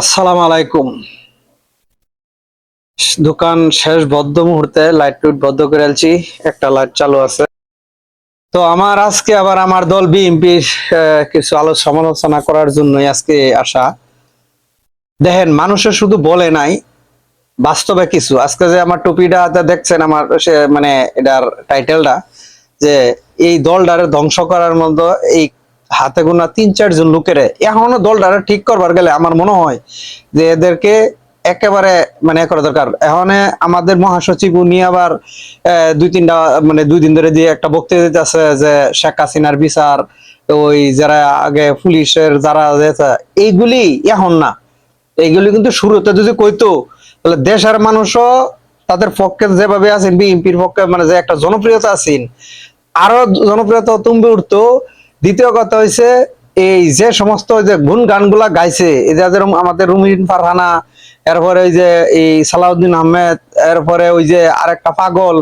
আসসালামু আলাইকুম। দোকান শেষ বদ্ধ মুহূর্তে লাইট টুইট বদ্ধ করে আলছি একটা লাইট চালু আছে। তো আমার আজকে আবার আমার দল বিএনপির কিছু আলো সমালোচনা করার জন্যই আজকে আসা। দেখেন মানুষের শুধু বলে নাই, বাস্তবে কিছু। আজকে যে আমার টুপিটা দেখছেন আমার, সে মানে এটার টাইটেলটা যে এই দলটারে ধ্বংস করার মতো এই হাতে গোনা তিন চারজন লোকের। এখনও দলটারে ঠিক করবার গেলে আমার মনে হয় যে এদেরকে একেবারে মানে করা দরকার। এখন আমাদের মহাসচিব উনি আবার দুই, তিনটা মানে দুই দিন ধরে দিয়ে একটা বক্তৃতা দিতেছে যে শেখ হাসিনার বিচার, ওই যারা আগে পুলিশের যারা এইগুলি এখন না। এইগুলি কিন্তু শুরুতে যদি কইতো, তাহলে দেশের মানুষও তাদের পক্ষে যেভাবে আছেন, বিএনপির পক্ষে মানে যে একটা জনপ্রিয়তা আছেন, আরও জনপ্রিয়তা তুমবে উঠতো দ্বিতীয় কথা হইছে, এই যে সমস্ত যে গুণ গানগুলা গাইছে, এই আমাদের রুমিন ফারহানা, এরপরে ওই যে এই সালাউদ্দিন আহমেদ, এরপরে ওই যে আরেকটা পাগল,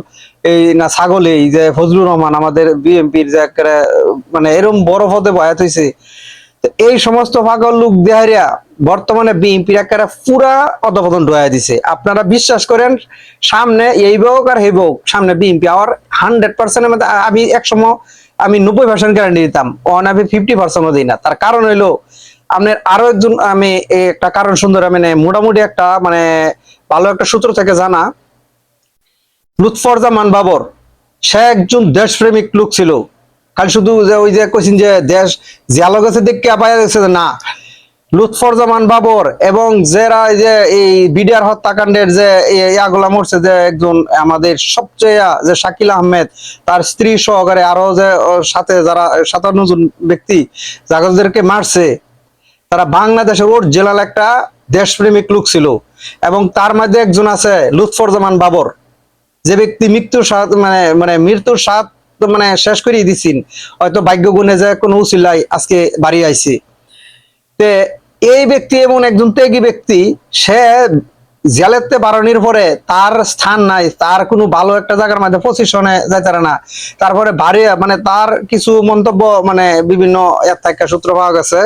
এই না ছাগল, এই যে ফজলুর রহমান, আমাদের বিএনপির যে মানে এরকম বড় পদে বয়াত হয়েছে তো এই সমস্ত পাগল লোক দেহারিয়া বর্তমানে বিএনপির একেবারে পুরা অধপতন ডুয়াই দিছে। আপনারা বিশ্বাস করেন, সামনে এই হোক আর হেই হোক সামনে বিএনপি আবার হান্ড্রেড পার্সেন্টের মধ্যে আমি একসময় আমি নব্বই পার্সেন্ট গ্যারান্টি দিতাম। অন আমি ফিফটি পার্সেন্টও দিই না। তার কারণ হইল, আপনার আরও একজন, আমি একটা কারণ সুন্দর মানে মোটামুটি একটা মানে ভালো একটা সূত্র থেকে জানা। লুৎফরজামান বাবর, সে একজন দেশপ্রেমিক লোক ছিল। খালি শুধু যে ওই যে কইছেন যে দেশ জিয়ালো গেছে দেখে যে না লুৎফরজামান বাবর এবং যারা যে এই বিডিআর হত্যাকাণ্ডের যে ইয়াগুলা মরছে যে একজন আমাদের সবচেয়ে, যে শাকিল আহমেদ, তার স্ত্রী সহকারে আরও যে সাথে যারা সাতান্ন জন ব্যক্তি যাদেরকে মারছে, তারা বাংলাদেশের ওর জেলাল একটা দেশপ্রেমিক লোক ছিল এবং তার মধ্যে একজন আছে লুৎফরজামান বাবর। যে ব্যক্তি মৃত্যুর স্বাদ মানে মানে মৃত্যুর তো মানে শেষ করিয়ে দিছিন, হয়তো ভাগ্য গুণে যে কোনো উচিলাই আজকে বাড়ি আইছে। এই ব্যক্তি এমন একজন ত্যাগী ব্যক্তি, সে জেলেতে বারণির পরে তার স্থান নাই, তার কোনো ভালো একটা জায়গার মধ্যে পজিশনে যাইতে না। তারপরে বাড়ি মানে তার কিছু মন্তব্য মানে বিভিন্ন এর সূত্র পাওয়া গেছে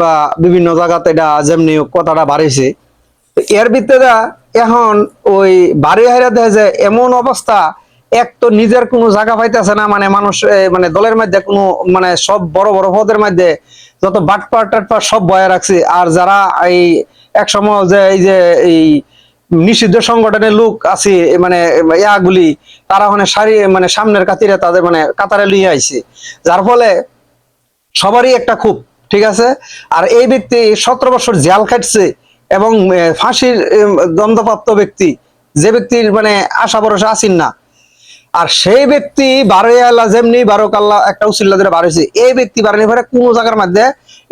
বা বিভিন্ন জায়গাতে এটা যেমনি কথাটা বাড়িছে। এর ভিতরে এখন ওই বাড়ি হাইরা দেয় যে এমন অবস্থা, এক তো নিজের কোনো জায়গা পাইতেছে না মানে মানুষ মানে দলের মধ্যে কোনো মানে সব বড় বড় পদের মধ্যে যত বাটপার টাটপার সব বয়ে রাখছে। আর যারা এই এক সময় যে এই যে এই নিষিদ্ধ সংগঠনের লোক আছে মানে ইয়াগুলি, তারা মানে সারি মানে সামনের কাতিরে তাদের মানে কাতারে লিয়ে আইছে। যার ফলে সবারই একটা খুব, ঠিক আছে? আর এই ব্যক্তি সতেরো বছর জেল খাটছে এবং ফাঁসির দণ্ডপ্রাপ্ত ব্যক্তি, যে ব্যক্তির মানে আশা ভরসা আসিন না আর সেই ব্যক্তি বারোই আল্লাহ যেমনি বারো কাল্লা একটা উচিল্লা ধরে বারোইছে, এই ব্যক্তি বারোনি পরে কোনো জায়গার মধ্যে,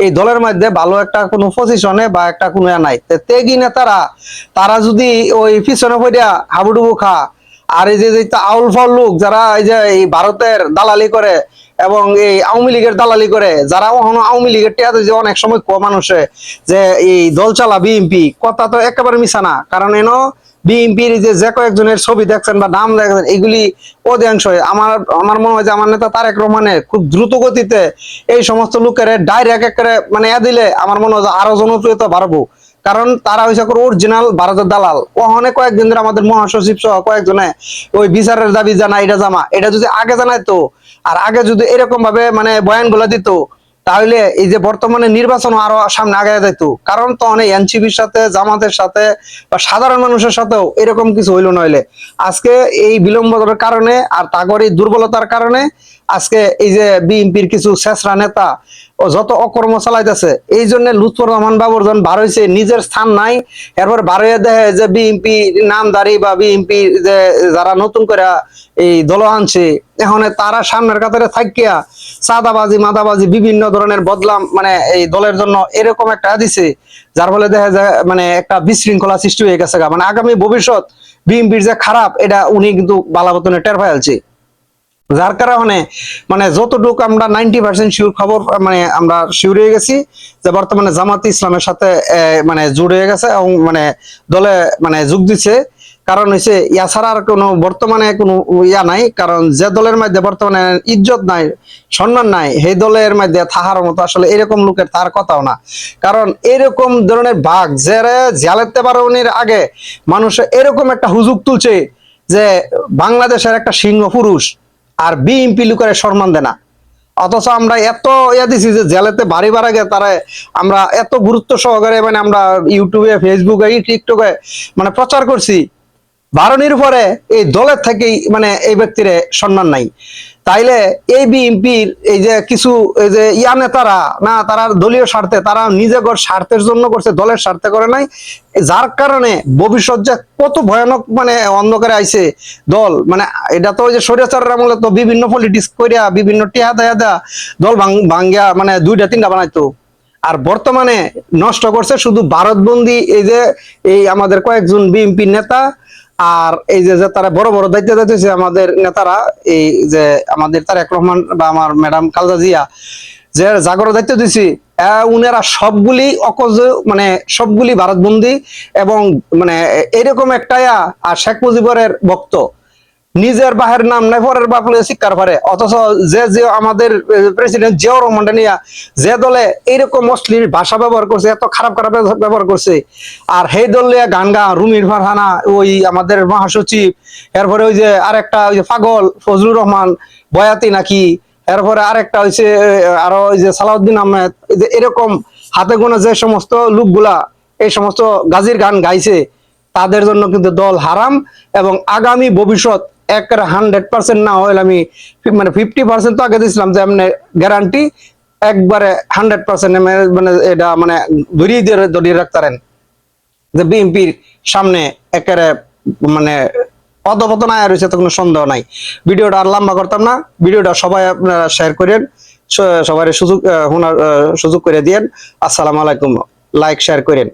এই দলের মধ্যে ভালো একটা কোনো পজিশনে বা একটা কোনো নাই। তেগি নেতারা, তারা যদি ওই পিছনে পড়িয়া হাবুডুবু খা, আর এই যে আউল ফাউল লোক যারা এই যে এই ভারতের দালালি করে এবং এই আওয়ামী লীগের দালালি করে, যারা আওয়ামী লীগের টেয়াতে যে অনেক সময় কো মানুষে যে এই দল চালা বিএনপি কথা তো একেবারে মিশা না। কারণ এনো বিএনপির যে যে কয়েকজনের ছবি দেখছেন বা নাম দেখছেন, এগুলি অধিকাংশ আমার আমার মনে হয় যে আমার নেতা তারেক রহমানের খুব দ্রুত গতিতে এই সমস্ত লোকের ডাইরেক্ট একেবারে মানে এ দিলে, আমার মনে হয় যে আরও জনপ্রিয়তা বাড়বো। কারণ তারা হয়েছে অরিজিনাল ভারতের দালাল। ওখানে কয়েকদিন ধরে আমাদের মহাসচিব সহ কয়েকজনে ওই বিচারের দাবি জানা এটা জামা, এটা যদি আগে জানাইতো আর আগে যদি এরকম ভাবে মানে বয়ানগুলা দিত, তাহলে এই যে বর্তমানে নির্বাচন আরও সামনে আগে যেত কারণ তো অনেক এনসিপির সাথে, জামাতের সাথে বা সাধারণ মানুষের সাথেও এরকম কিছু হইল নইলে। আজকে এই বিলম্বতার কারণে আর তাগর এই দুর্বলতার কারণে আজকে এই যে বিএনপির কিছু শেষরা নেতা ও যত অকর্ম চালাইতেছে, এই জন্য লুৎফর রহমান বাবুর যখন বার হয়েছে নিজের স্থান নাই, এরপর বার হয়ে দেখে যে বিএনপি নামদারি বা বিএনপি যে যারা নতুন করে এই দল আনছে, এখন তারা সামনের কাতারে থাকিয়া সাদাবাজি মাদাবাজি বিভিন্ন ধরনের বদলাম মানে এই দলের জন্য এরকম একটা দিছে, যার ফলে দেখা যায় মানে একটা বিশৃঙ্খলা সৃষ্টি হয়ে গেছে। মানে আগামী ভবিষ্যৎ বিএনপির যে খারাপ, এটা উনি কিন্তু বালাবতনে টের ফেলছে যার কারণে মানে যতটুকু আমরা নাইনটি পার্সেন্ট শিওর খবর মানে আমরা শিওর হয়ে গেছি যে বর্তমানে জামাত ইসলামের সাথে মানে জুড়ে গেছে এবং মানে দলে মানে যোগ দিচ্ছে কারণ হচ্ছে ইয়া ছাড়া আর কোনো বর্তমানে কোনো ইয়া নাই। কারণ যে দলের মধ্যে বর্তমানে ইজ্জত নাই, সম্মান নাই, সেই দলের মধ্যে থাকার মতো আসলে এরকম লোকের তার কথাও না। কারণ এরকম ধরনের বাঘ যারা জ্বালাতে পারবনির আগে মানুষ এরকম একটা হুজুক তুলছে যে বাংলাদেশের একটা সিংহ পুরুষ আর বিএমপি লোকের সম্মান দেয় না। অথচ আমরা এত ইয়া দিছি যে জেলেতে বাড়ি বাড়া গে তারা আমরা এত গুরুত্ব সহকারে মানে আমরা ইউটিউবে ফেসবুকে টিকটকে মানে প্রচার করছি। বারণির পরে এই দলের থেকেই মানে এই ব্যক্তির সম্মান নাই। তাইলে এই বিএনপির এই যে কিছু, এই যে ইয়া নেতারা, না, তারা দলীয় স্বার্থে, তারা নিজের স্বার্থের জন্য করছে, দলের স্বার্থে করে নাই। যার কারণে ভবিষ্যৎ যে কত ভয়ানক মানে অন্ধকারে আইছে দল। মানে এটা তো ওই যে স্বৈরাচারের আমলে তো বিভিন্ন পলিটিক্স করিয়া বিভিন্ন টিহা দেয়া দেয়া দল ভাঙ্গিয়া মানে দুইটা, তিনটা বানাইতো। আর বর্তমানে নষ্ট করছে শুধু ভারতবন্দি, এই যে, এই আমাদের কয়েকজন বিএনপি নেতা আর এই যে তারা বড় বড় দায়িত্ব দিতেছে আমাদের নেতারা, এই যে আমাদের তারেক রহমান বা আমার ম্যাডাম কালদা জিয়া, যে জাগর দায়িত্ব দিছি উনারা সবগুলি অকজ মানে সবগুলি ভারতবন্দি এবং মানে এরকম একটা আর শেখ মুজিবরের ভক্ত। নিজের বাহের নাম নাই, পরের বাপলে শিক্ষার পারে অথচ যে যে আমাদের প্রেসিডেন্ট জিয়াউর রহমান নিয়া যে দলে এইরকম অশ্লীল ভাষা ব্যবহার করছে, এত খারাপ খারাপ ব্যবহার করছে, আর সেই দল গান গা রুমির ফারহানা, ওই আমাদের মহাসচিব, এরপরে ওই যে আরেকটা, ওই যে পাগল ফজলুর রহমান, বয়াতি নাকি, এরপরে আরেকটা হয়েছে আরও ওই যে সালাউদ্দিন আহমেদ এরকম হাতে গোনা যে সমস্ত লোকগুলা, এই সমস্ত গাজির গান গাইছে, তাদের জন্য কিন্তু দল হারাম এবং আগামী ভবিষ্যৎ একের হান্ড্রেড পার্সেন্ট না হলে আমি মানে ফিফটি পার্সেন্ট তো আগে দিয়েছিলাম যে এমনি গ্যারান্টি একবারে হান্ড্রেড পার্সেন্ট মানে এটা মানে ধরিয়ে দিয়ে ধরিয়ে রাখতারেন যে বিএনপির সামনে একেবারে মানে অধপতন আয়া রয়েছে তো কোনো সন্দেহ নাই। ভিডিওটা আর লম্বা করতাম না। ভিডিওটা সবাই আপনারা শেয়ার করেন। সবাই সুযোগ শোনার সুযোগ করে দিয়েন। আসসালামু আলাইকুম। লাইক শেয়ার করেন।